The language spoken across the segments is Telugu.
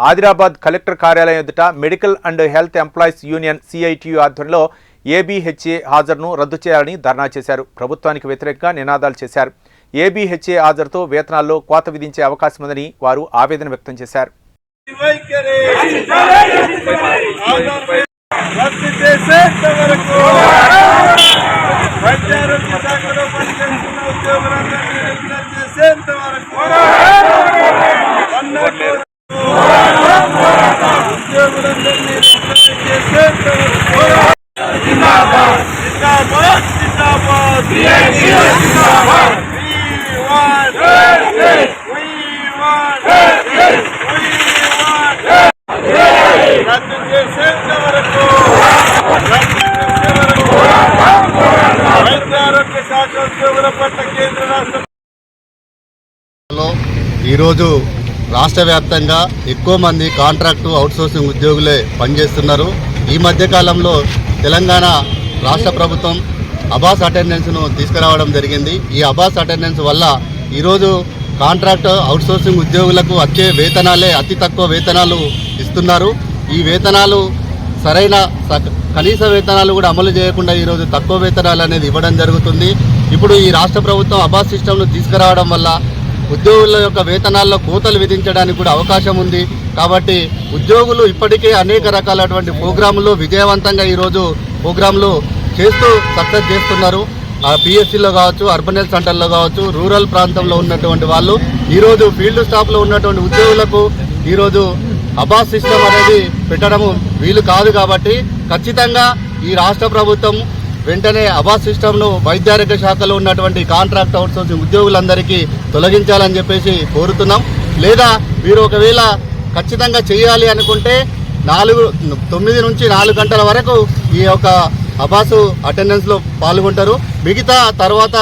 ఆదిలాబాద్ కలెక్టర్ కార్యాలయం ఎదుట medical and health employees union CITU ఆధ్వర్యంలో ఏబీహెచ్ఏ హాజరును రద్దు చేయాలని ధర్నా చేశారు ప్రభుత్వానికి వ్యతిరేకంగా నినాదాలు చేశారు ఏబీహెచ్ఏ హాజరుతో వేతనాల్లో కోత విధించే అవకాశం ఉందని వారు ఆవేదన వ్యక్తం చేశారు వైఖరి రద్దు చేసేంత వరకు వైద్యారోగ్య శాఖలో పనిచేస్తున్న ఉద్యోగులందరినీ రెగ్యులర్ చేసేంత వరకు అన్నట్టు ఉద్యోగులందరినీ రెగ్యులర్ చేసేంత వరకు జిందాబాద్ జిందాబాద్ జిందాబాద్ We want We want We want రద్దు చేసేంత వరకు రద్దు చేసే వరకు వైద్య ఆరోగ్య శాఖ ఉద్యోగుల పట్ల కేంద్ర రాష్ట్ర లో ఈరోజు రాష్ట్ర వ్యాప్తంగా ఎక్కువ మంది కాంట్రాక్టు అవుట్సోర్సింగ్ ఉద్యోగులే పనిచేస్తున్నారు. ఈ మధ్యకాలంలో తెలంగాణ రాష్ట్ర ప్రభుత్వం అబాస్ అటెండెన్స్ను తీసుకురావడం జరిగింది. ఈ అబాస్ అటెండెన్స్ వల్ల ఈరోజు కాంట్రాక్ట్ అవుట్సోర్సింగ్ ఉద్యోగులకు వచ్చే వేతనాలే అతి తక్కువ వేతనాలు ఇస్తున్నారు. ఈ వేతనాలు సరైన స- కనీస వేతనాలు కూడా అమలు చేయకుండా ఈరోజు తక్కువ వేతనాలు అనేది ఇవ్వడం జరుగుతుంది. ఇప్పుడు ఈ రాష్ట్ర ప్రభుత్వం అబాస్ సిస్టమ్ను తీసుకురావడం వల్ల ఉద్యోగుల యొక్క వేతనాల్లో కోతలు విధించడానికి కూడా అవకాశం ఉంది. కాబట్టి ఉద్యోగులు ఇప్పటికే అనేక రకాలైనటువంటి ప్రోగ్రాములు విజయవంతంగా ఈరోజు ప్రోగ్రాంలు చేస్తూ సక్సెస్ చేస్తున్నారు. ఆ పిఎస్సిలో కావచ్చు అర్బన్ హెల్త్ సెంటర్లో కావచ్చు రూరల్ ప్రాంతంలో ఉన్నటువంటి వాళ్ళు ఈరోజు ఫీల్డ్ స్టాఫ్లో ఉన్నటువంటి ఉద్యోగులకు ఈరోజు అబాస్ సిస్టమ్ అనేది పెట్టడము వీలు కాదు కాబట్టి ఖచ్చితంగా ఈ రాష్ట్ర ప్రభుత్వం వెంటనే అబాస్ సిస్టమ్ను వైద్యారోగ్య శాఖలో ఉన్నటువంటి కాంట్రాక్ట్ అవుట్సోర్సింగ్ ఉద్యోగులందరికీ తొలగించాలని చెప్పేసి కోరుతున్నాం. లేదా మీరు ఒకవేళ ఖచ్చితంగా చేయాలి అనుకుంటే నాలుగు తొమ్మిది నుంచి నాలుగు గంటల వరకు ఈ యొక్క అబాసు అటెండెన్స్లో పాల్గొంటారు. మిగతా తర్వాత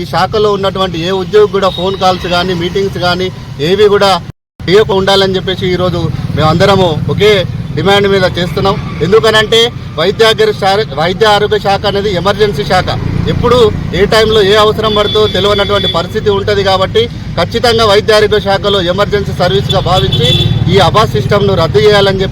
ఈ శాఖలో ఉన్నటువంటి ఏ ఉద్యోగి కూడా ఫోన్ కాల్స్ కానీ మీటింగ్స్ కానీ ఏవి కూడా చేయక ఉండాలని చెప్పేసి ఈరోజు మేమందరము ఒకే డిమాండ్ మీద చేస్తున్నాం. ఎందుకనంటే వైద్యాగర శాఖ వైద్య ఆరోగ్య శాఖ అనేది ఎమర్జెన్సీ శాఖ. ఎప్పుడు ఏ టైంలో ఏ అవసరం పడుతుందో తెలియనటువంటి పరిస్థితి ఉంటుంది కాబట్టి ఖచ్చితంగా వైద్య ఆరోగ్య శాఖలో ఎమర్జెన్సీ సర్వీస్గా భావించి ఈ అబాస్ సిస్టమ్ను రద్దు చేయాలని చెప్పి